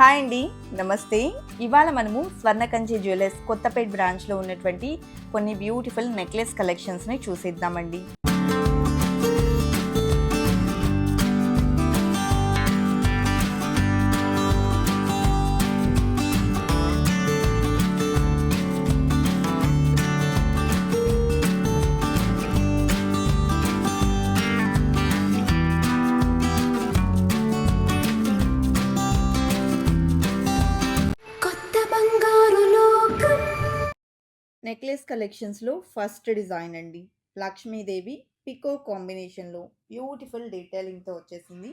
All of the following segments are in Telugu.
హాయ్ అండి నమస్తే. ఇవాళ మనము స్వర్ణకంచి జ్యువెలర్స్ కొత్తపేట్ బ్రాంచ్లో ఉన్నటువంటి కొన్ని బ్యూటిఫుల్ నెక్లెస్ కలెక్షన్స్ని చూసేద్దామండి. నెక్లెస్ కలెక్షన్స్లో ఫస్ట్ డిజైన్ అండి. లక్ష్మీదేవి పికో కాంబినేషన్లో బ్యూటిఫుల్ డీటెయిలింగ్తో వచ్చేసింది.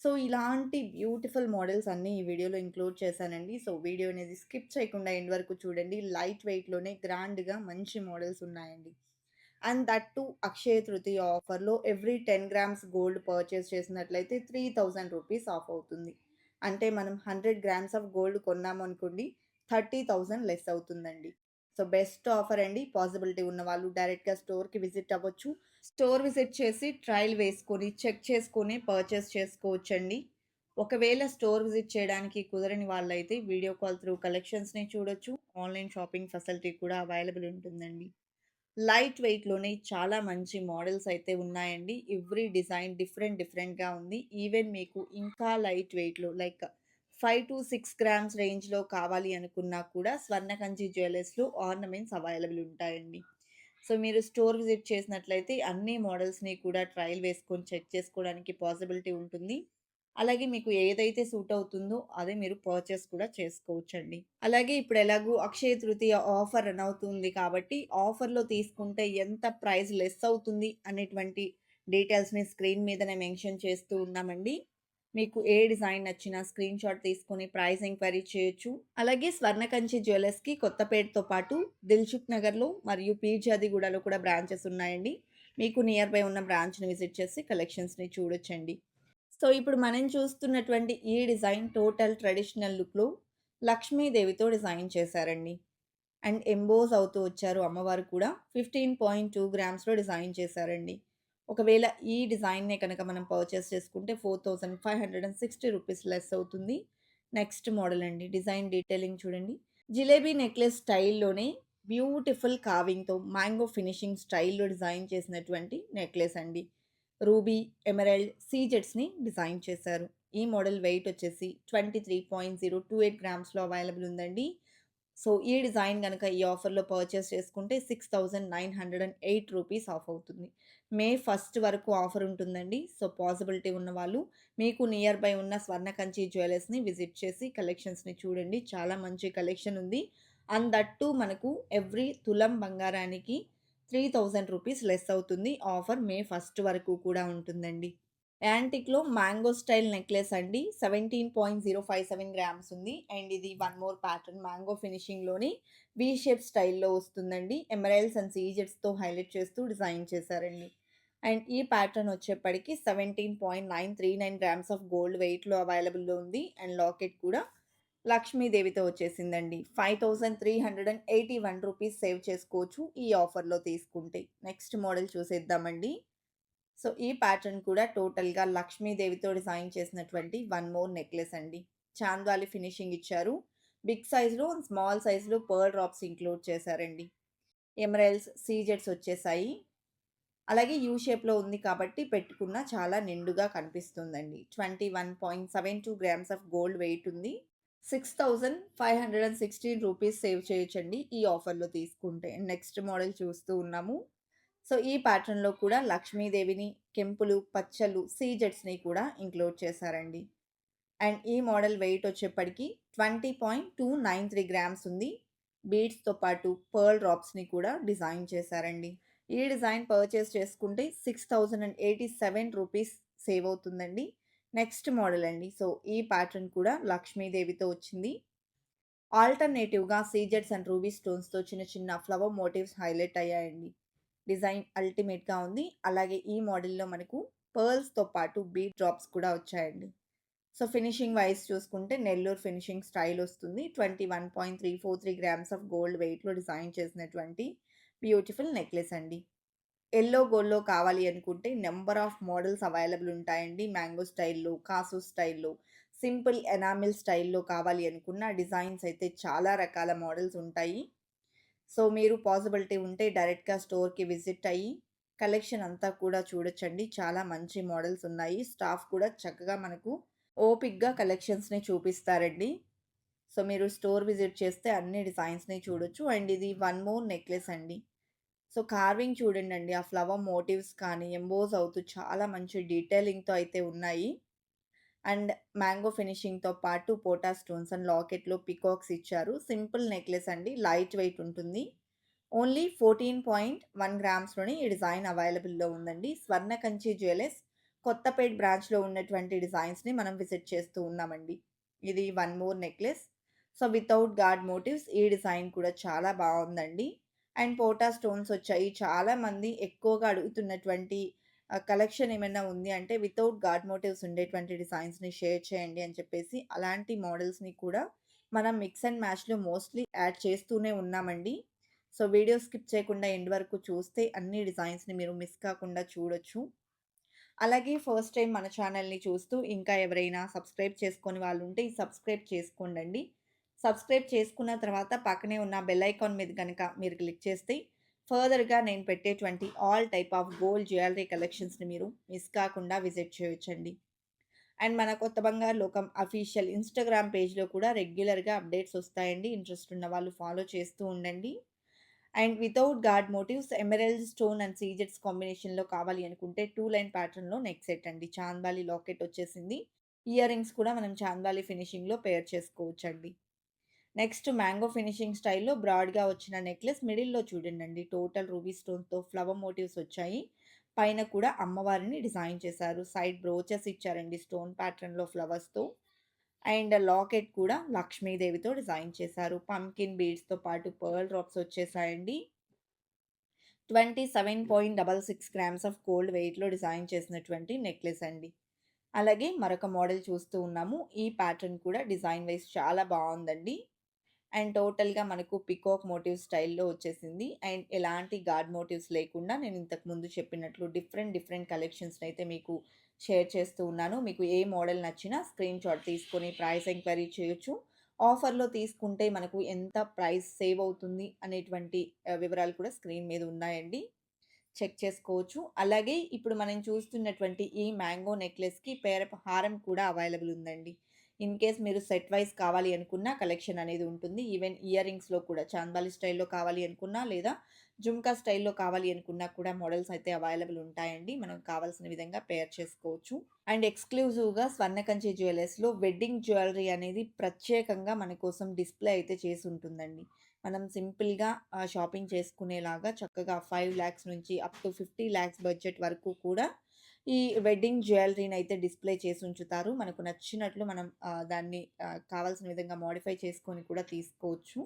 సో ఇలాంటి బ్యూటిఫుల్ మోడల్స్ అన్నీ ఈ వీడియోలో ఇంక్లూడ్ చేశానండి. సో వీడియో అనేది స్కిప్ చేయకుండా ఎండ్ వరకు చూడండి. లైట్ వెయిట్లోనే గ్రాండ్గా మంచి మోడల్స్ ఉన్నాయండి. And that to Akshaya Tritiya ఆఫర్లో every ten grams gold purchase చేసినట్లయితే త్రీ థౌజండ్ రూపీస్ ఆఫ్ అవుతుంది. అంటే మనం హండ్రెడ్ గ్రామ్స్ ఆఫ్ గోల్డ్ కొన్నాము అనుకోండి థర్టీ థౌజండ్ లెస్ అవుతుందండి. సో బెస్ట్ ఆఫర్ అండి. పాసిబిలిటీ ఉన్న వాళ్ళు డైరెక్ట్గా స్టోర్కి విజిట్ అవ్వచ్చు. స్టోర్ విజిట్ చేసి ట్రయల్ వేసుకొని చెక్ చేసుకొని పర్చేస్ చేసుకోవచ్చండి. ఒకవేళ స్టోర్ విజిట్ చేయడానికి కుదరని వాళ్ళైతే వీడియో కాల్ త్రూ కలెక్షన్స్ని చూడొచ్చు. ఆన్లైన్ షాపింగ్ ఫెసిలిటీ కూడా అవైలబుల్ ఉంటుందండి. లైట్ వెయిట్లోనే చాలా మంచి మోడల్స్ అయితే ఉన్నాయండి. ఎవ్రీ డిజైన్ డిఫరెంట్ డిఫరెంట్గా ఉంది. ఈవెన్ మీకు ఇంకా లైట్ వెయిట్లో like five to six grams రేంజ్లో కావాలి అనుకున్నా కూడా స్వర్ణకంచి జ్యువెలర్స్లో ఆర్నమెంట్స్ అవైలబుల్ ఉంటాయండి. సో మీరు స్టోర్ విజిట్ చేసినట్లయితే అన్ని మోడల్స్ని కూడా ట్రయల్ వేసుకొని చెక్ చేసుకోవడానికి పాసిబిలిటీ ఉంటుంది. అలాగే మీకు ఏదైతే సూట్ అవుతుందో అదే మీరు పర్చేస్ కూడా చేసుకోవచ్చండి. అలాగే ఇప్పుడు ఎలాగూ అక్షయ తృతీయ ఆఫర్ రన్ అవుతుంది కాబట్టి ఆఫర్లో తీసుకుంటే ఎంత ప్రైస్ లెస్ అవుతుంది అనేటువంటి డీటెయిల్స్ని స్క్రీన్ మీదనే మెన్షన్ చేస్తూ ఉన్నామండి. మీకు ఏ డిజైన్ నచ్చినా స్క్రీన్ షాట్ తీసుకొని ప్రైస్ ఎంక్వైరీ చేయొచ్చు. అలాగే స్వర్ణకంచి జ్యువెలర్స్కి కొత్తపేటతో పాటు దిల్సుఖ్ నగర్లో మరియు పీర్జాదిగూడలో కూడా బ్రాంచెస్ ఉన్నాయండి. మీకు నియర్ బై ఉన్న బ్రాంచ్ని విజిట్ చేసి కలెక్షన్స్ని చూడొచ్చండి. సో ఇప్పుడు మనం చూస్తున్నటువంటి ఈ డిజైన్ టోటల్ ట్రెడిషనల్ లుక్లో లక్ష్మీదేవితో డిజైన్ చేశారండి. అండ్ ఎంబోజ్ అవుతూ వచ్చారు అమ్మవారు కూడా. ఫిఫ్టీన్ పాయింట్ టూ గ్రామ్స్లో డిజైన్ చేశారండి. ఒకవేళ ఈ డిజైన్నే కనుక మనం పర్చేస్ చేసుకుంటే four thousand five hundred and sixty rupees less అవుతుంది. నెక్స్ట్ మోడల్ అండి. డిజైన్ డీటెయిలింగ్ చూడండి. జిలేబీ నెక్లెస్ స్టైల్లోనే బ్యూటిఫుల్ కావింగ్తో మ్యాంగో ఫినిషింగ్ స్టైల్లో డిజైన్ చేసినటువంటి నెక్లెస్ అండి. రూబీ ఎమరల్డ్ సీజెట్స్ని డిజైన్ చేశారు. ఈ మోడల్ వెయిట్ వచ్చేసి twenty three point zero two eight గ్రామ్స్లో available ఉందండి. సో ఈ డిజైన్ కనుక ఈ ఆఫర్లో పర్చేస్ చేసుకుంటే six thousand nine hundred and eight rupees off అవుతుంది. మే ఫస్ట్ వరకు ఆఫర్ ఉంటుందండి. సో పాసిబిలిటీ ఉన్న వాళ్ళు మీకు నియర్ బై ఉన్న స్వర్ణకంచి జ్యువెలర్స్ని విజిట్ చేసి కలెక్షన్స్ని చూడండి. చాలా మంచి కలెక్షన్ ఉంది. అండ్ దట్టు మనకు ఎవ్రీ తులం బంగారానికి త్రీ థౌజండ్ రూపీస్ లెస్ అవుతుంది. ఆఫర్ మే ఫస్ట్ వరకు కూడా ఉంటుందండి. యాంటిక్లో మ్యాంగో స్టైల్ నెక్లెస్ అండి. Seventeen point zero five seven grams ఉంది. అండ్ ఇది వన్ మోర్ ప్యాటర్న్ మ్యాంగో ఫినిషింగ్లోని వీ షేప్ స్టైల్లో వస్తుందండి. ఎమరైల్స్ అండ్ సీజెట్స్తో హైలైట్ చేస్తూ డిజైన్ చేశారండి. అండ్ ఈ ప్యాటర్న్ వచ్చేప్పటికి seventeen point nine three nine grams of gold వెయిట్లో అవైలబుల్లో ఉంది. అండ్ లాకెట్ కూడా లక్ష్మీదేవితో వచ్చేసిందండి. Five thousand three hundred and eighty one rupees save చేసుకోవచ్చు ఈ ఆఫర్లో తీసుకుంటే. నెక్స్ట్ మోడల్ చూసేద్దామండి. సో ఈ ప్యాటర్న్ కూడా టోటల్గా లక్ష్మీదేవితో డిజైన్ చేసినటువంటి వన్ మోర్ నెక్లెస్ అండి. చాంద్వాలి ఫినిషింగ్ ఇచ్చారు. బిగ్ సైజులో స్మాల్ సైజులో పర్ల్ డ్రాప్స్ ఇంక్లూడ్ చేశారండి. ఎమరల్స్ సీజెట్స్ వచ్చేసాయి. అలాగే యూ షేప్లో ఉంది కాబట్టి పెట్టుకున్న చాలా నిండుగా కనిపిస్తుందండి. Twenty one point seven two grams of gold weight ఉంది. Six thousand five hundred and sixteen rupees save చేయొచ్చండి ఈ ఆఫర్లో తీసుకుంటే. నెక్స్ట్ మోడల్ చూస్తూ ఉన్నాము. సో ఈ ప్యాటర్న్లో కూడా లక్ష్మీదేవిని కెంపులు పచ్చలు సీజెట్స్ని కూడా ఇంక్లూడ్ చేశారండి. అండ్ ఈ మోడల్ వెయిట్ వచ్చేప్పటికి twenty point two nine three grams ఉంది. బీడ్స్తో పాటు పర్ల్ డ్రాప్స్ని కూడా డిజైన్ చేశారండి. ఈ డిజైన్ పర్చేస్ చేసుకుంటే six thousand and eighty seven rupees save అవుతుందండి. నెక్స్ట్ మోడల్ అండి. సో ఈ ప్యాటర్న్ కూడా లక్ష్మీదేవితో వచ్చింది. ఆల్టర్నేటివ్గా సీజెట్స్ అండ్ రూబీ స్టోన్స్తో చిన్న చిన్న ఫ్లవర్ మోటివ్స్ హైలైట్ అయ్యాయండి. డిజైన్ అల్టిమేట్గా ఉంది. అలాగే ఈ మోడల్లో మనకు పర్ల్స్తో పాటు బీట్ డ్రాప్స్ కూడా వచ్చాయండి. సో ఫినిషింగ్ వైజ్ చూసుకుంటే నెల్లూరు ఫినిషింగ్ స్టైల్ వస్తుంది. Twenty one point three four three grams of gold వెయిట్లో డిజైన్ చేసినటువంటి బ్యూటిఫుల్ నెక్లెస్ అండి. ఎల్లో గోల్డ్లో కావాలి అనుకుంటే నెంబర్ ఆఫ్ మోడల్స్ అవైలబుల్ ఉంటాయండి. మ్యాంగో స్టైల్లో కాసు స్టైల్లో సింపుల్ ఎనామిల్ స్టైల్‌లో కావాలి అనుకున్న డిజైన్స్ అయితే చాలా రకాల మోడల్స్ ఉంటాయి. సో, మీరు పాసిబిలిటీ ఉంటే డైరెక్ట్‌గా స్టోర్‌కి విజిట్ అయ్యి కలెక్షన్ అంతా కూడా చూడొచ్చండి. చాలా మంచి మోడల్స్ ఉన్నాయి. స్టాఫ్ కూడా చక్కగా మనకు ఓపిక్గా కలెక్షన్స్‌ని చూపిస్తారండి. సో, మీరు స్టోర్ విజిట్ చేస్తే అన్ని డిజైన్స్‌ని చూడొచ్చు. అండ్ ఇది వన్ మోర్ నెక్లెస్ అండి. సో, కార్వింగ్ చూడండండి. ఆ ఫ్లవర్ మోటివ్స్ కానీ ఎంబోస్ అవుతూ చాలా మంచి డీటెయిలింగ్‌తో అయితే ఉన్నాయి. అండ్ మ్యాంగో ఫినిషింగ్‌తో పాటు పోటా స్టోన్స్ అండ్ లాకెట్‌లో పీకాక్స్ ఇచ్చారు. సింపుల్ నెక్లెస్ అండి. లైట్ వెయిట్ ఉంటుంది. ఓన్లీ 14.1 గ్రామ్స్‌లోనే ఈ డిజైన్ అవైలబుల్‌లో ఉందండి. స్వర్ణ కంచి జ్యువెలర్స్ కొత్తపేట్ బ్రాంచ్‌లో ఉన్నటువంటి డిజైన్స్‌ని మనం విజిట్ చేస్తూ ఉన్నామండి. ఇది one more necklace. So, without guard motives ఈ డిజైన్ కూడా చాలా బాగుందండి అండ్ పోటా స్టోన్స్ వచ్చాయి. చాలామంది ఎక్కువగా అడుగుతున్నటువంటి కలెక్షన్ ఏమైనా ఉంది అంటే వితౌట్ గాడ్ మోటివ్స్ ఉండేటువంటి డిజైన్స్‌ని షేర్ చేయండి అని చెప్పేసి అలాంటి మోడల్స్‌ని కూడా మనం మిక్స్ అండ్ మ్యాచ్‌లో మోస్ట్‌లీ యాడ్ చేస్తూనే ఉన్నామండి. సో, వీడియో స్కిప్ చేయకుండా ఎండ్ వరకు చూస్తే అన్ని డిజైన్స్‌ని మీరు మిస్ కాకుండా చూడొచ్చు. అలాగే ఫస్ట్ టైం మన ఛానల్‌ని చూస్తూ ఇంకా ఎవరైనా సబ్స్క్రైబ్ చేసుకొని వాళ్ళు ఉంటే సబ్స్క్రైబ్ చేసుకోండండి. సబ్స్క్రైబ్ చేసుకున్న తర్వాత పక్కనే ఉన్న బెల్ ఐకాన్ మీద కనుక మీరు క్లిక్ చేస్తే ఫర్దర్‌గా నేను పెట్టేటువంటి all type of gold jewellery కలెక్షన్స్‌ని మీరు మిస్ కాకుండా విజిట్ చేయొచ్చండి. అండ్ మన కొత్త బంగారు లోకం అఫీషియల్ ఇన్‌స్టాగ్రామ్ పేజ్‌లో కూడా రెగ్యులర్‌గా అప్డేట్స్ వస్తాయండి. ఇంట్రెస్ట్ ఉన్న వాళ్ళు ఫాలో చేస్తూ ఉండండి. And without guard motives emerald stone and సీజెట్స్ కాంబినేషన్‌లో కావాలి అనుకుంటే టూ లైన్ ప్యాటర్న్‌లో నెక్ సెట్ అండి. చాందాలి లాకెట్ వచ్చేసింది. ఇయర్ రింగ్స్ కూడా మనం చాందాలి ఫినిషింగ్‌లో పేర్ చేసుకోవచ్చండి. నెక్స్ట్ మ్యాంగో ఫినిషింగ్ స్టైల్‌లో బ్రాడ్‌గా వచ్చిన నెక్లెస్ మిడిల్‌లో చూడండి అండి టోటల్ రూబీ స్టోన్స్‌తో ఫ్లవర్ మోటివ్స్ వచ్చాయి. పైన కూడా అమ్మవారిని డిజైన్ చేశారు. సైడ్ బ్రోచెస్ ఇచ్చారండి స్టోన్ ప్యాటర్న్‌లో ఫ్లవర్స్‌తో. అండ్ లాకెట్ కూడా లక్ష్మీదేవితో డిజైన్ చేశారు. పంకిన్ బీడ్స్‌తో పాటు పర్ల్ డ్రాప్స్ వచ్చేసాయండి. 27.66 గ్రామ్స్ ఆఫ్ గోల్డ్ వెయిట్‌లో డిజైన్ చేసినటువంటి నెక్లెస్ అండి. అలాగే మరొక మోడల్ చూస్తూ ఉన్నాము. ఈ ప్యాటర్న్ కూడా డిజైన్ వైస్ చాలా బాగుందండి అండ్ టోటల్‌గా మనకు పీకాక్ మోటివ్ స్టైల్‌లో వచ్చేసింది. అండ్ ఎలాంటి గార్డ్ మోటివ్స్ లేకుండా నేను ఇంతకు ముందు చెప్పినట్లు డిఫరెంట్ డిఫరెంట్ కలెక్షన్స్‌ని అయితే మీకు షేర్ చేస్తూ ఉన్నాను. మీకు ఏ మోడల్ నచ్చినా స్క్రీన్ షాట్ తీసుకొని ప్రైస్ ఎంక్వైరీ చేయొచ్చు. ఆఫర్‌లో తీసుకుంటే మనకు ఎంత ప్రైస్ సేవ్ అవుతుంది అనేటువంటి వివరాలు కూడా స్క్రీన్ మీద ఉన్నాయండి. చెక్ చేసుకోవచ్చు. అలాగే ఇప్పుడు మనం చూస్తున్నటువంటి ఈ మ్యాంగో నెక్లెస్‌కి పేర హారం కూడా అవైలబుల్ ఉందండి. ఇన్ కేస్ మీరు సెట్ వైస్ కావాలి అనుకున్న కలెక్షన్ అనేది ఉంటుంది. ఈవెన్ ఇయర్ రింగ్స్‌లో కూడా చాందాలి స్టైల్‌లో కావాలి అనుకున్నా లేదా జుమ్కా స్టైల్‌లో కావాలి అనుకున్నా కూడా మోడల్స్ అయితే అవైలబుల్ ఉంటాయండి. మనం కావాల్సిన విధంగా పేర్ చేసుకోవచ్చు. అండ్ ఎక్స్‌క్లూజివ్‌గా స్వర్ణకంచి జ్యువెలర్స్‌లో వెడ్డింగ్ జ్యువెలరీ అనేది ప్రత్యేకంగా మన కోసం డిస్‌ప్లే అయితే చేసి ఉంటుందండి. మనం సింపుల్‌గా షాపింగ్ చేసుకునేలాగా చక్కగా 5,00,000 నుంచి అప్ టు 50,00,000 బడ్జెట్ వరకు కూడా ఈ వెడ్డింగ్ జ్యువెలరీని అయితే డిస్‌ప్లే చేసి ఉంచుతారు. మనకు నచ్చినట్లు మనం దాన్ని కావాల్సిన విధంగా మోడిఫై చేసుకొని కూడా తీసుకోవచ్చు.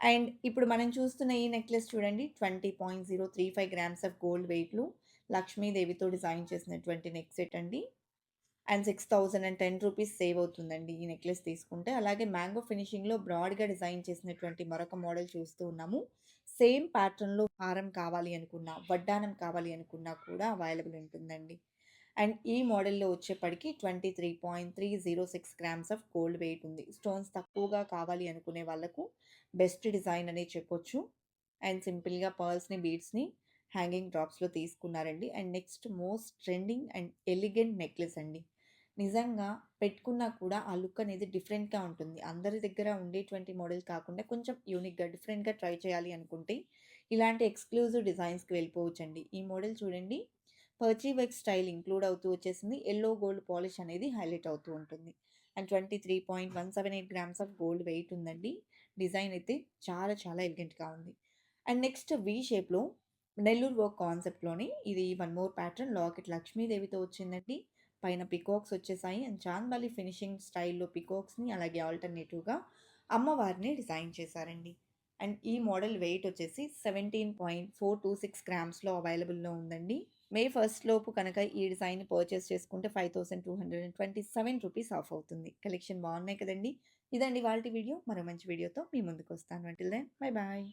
అండ్ ఇప్పుడు మనం చూస్తున్న ఈ నెక్లెస్ చూడండి 20.035 గ్రామ్స్ ఆఫ్ గోల్డ్ వెయిట్లు లక్ష్మీదేవితో డిజైన్ చేసినటువంటి నెక్ సెట్ అండి. అండ్ 6,010 రూపీస్ సేవ్ అవుతుందండి ఈ నెక్లెస్ తీసుకుంటే. అలాగే మ్యాంగో ఫినిషింగ్‌లో బ్రాడ్‌గా డిజైన్ చేసినటువంటి మరొక మోడల్ చూస్తూ ఉన్నాము. సేమ్ ప్యాటర్న్‌లో హారం కావాలి అనుకున్నా, వడ్డానం కావాలి అనుకున్నా కూడా అవైలబుల్ ఉంటుందండి. అండ్ ఈ మోడల్‌లో వచ్చేప్పటికి 23.306 గ్రామ్స్ ఆఫ్ గోల్డ్ వెయిట్ ఉంది. స్టోన్స్ తక్కువగా కావాలి అనుకునే వాళ్ళకు బెస్ట్ డిజైన్ అనే చెప్పొచ్చు. అండ్ సింపుల్‌గా పర్ల్స్‌ని, బీడ్స్‌ని హ్యాంగింగ్ డ్రాప్స్‌లో తీసుకున్నారండి. And next most trending and elegant necklace అండి. నిజంగా పెట్టుకున్నా కూడా ఆ లుక్ అనేది డిఫరెంట్‌గా ఉంటుంది. అందరి దగ్గర ఉండేటువంటి మోడల్ కాకుండా కొంచెం యూనిక్‌గా, డిఫరెంట్‌గా ట్రై చేయాలి అనుకుంటే ఇలాంటి ఎక్స్‌క్లూజివ్ డిజైన్స్‌కి వెళ్ళిపోవచ్చండి. ఈ మోడల్ చూడండి పర్చీ వర్క్ స్టైల్ ఇంక్లూడ్ అవుతూ వచ్చేసింది. ఎల్లో గోల్డ్ పాలిష్ అనేది హైలైట్ అవుతూ ఉంటుంది. And 23.178 grams of gold weight ఉందండి. డిజైన్ అయితే చాలా చాలా ఎలిగెంట్‌గా ఉంది. అండ్ నెక్స్ట్ వి షేప్‌లో నెల్లూరు వర్క్ కాన్సెప్ట్లోని ఇది వన్ మోర్ ప్యాటర్న్ లాకెట్ లక్ష్మీదేవితో వచ్చిందండి. పైన పీకాక్స్ వచ్చేసాయి. అండ్ చాంద్బాలి ఫినిషింగ్ స్టైల్‌లో పీకాక్స్‌ని అలాగే ఆల్టర్‌నేటివ్‌గా అమ్మవారిని డిజైన్ చేశారండి. అండ్ ఈ మోడల్ వెయిట్ వచ్చేసి 17.426 గ్రామ్స్‌లో అవైలబుల్‌లో ఉందండి. మే ఫస్ట్ లోపు కనుక ఈ డిజైన్ పర్చేస్ చేసుకుంటే 5,227 రూపీస్ ఆఫ్ అవుతుంది. కలెక్షన్ బాగున్నాయి కదండీ! ఇదండి వాళ్ళ వీడియో. మరో మంచి వీడియోతో మీ ముందుకు వస్తాను దెన్ బై బాయ్.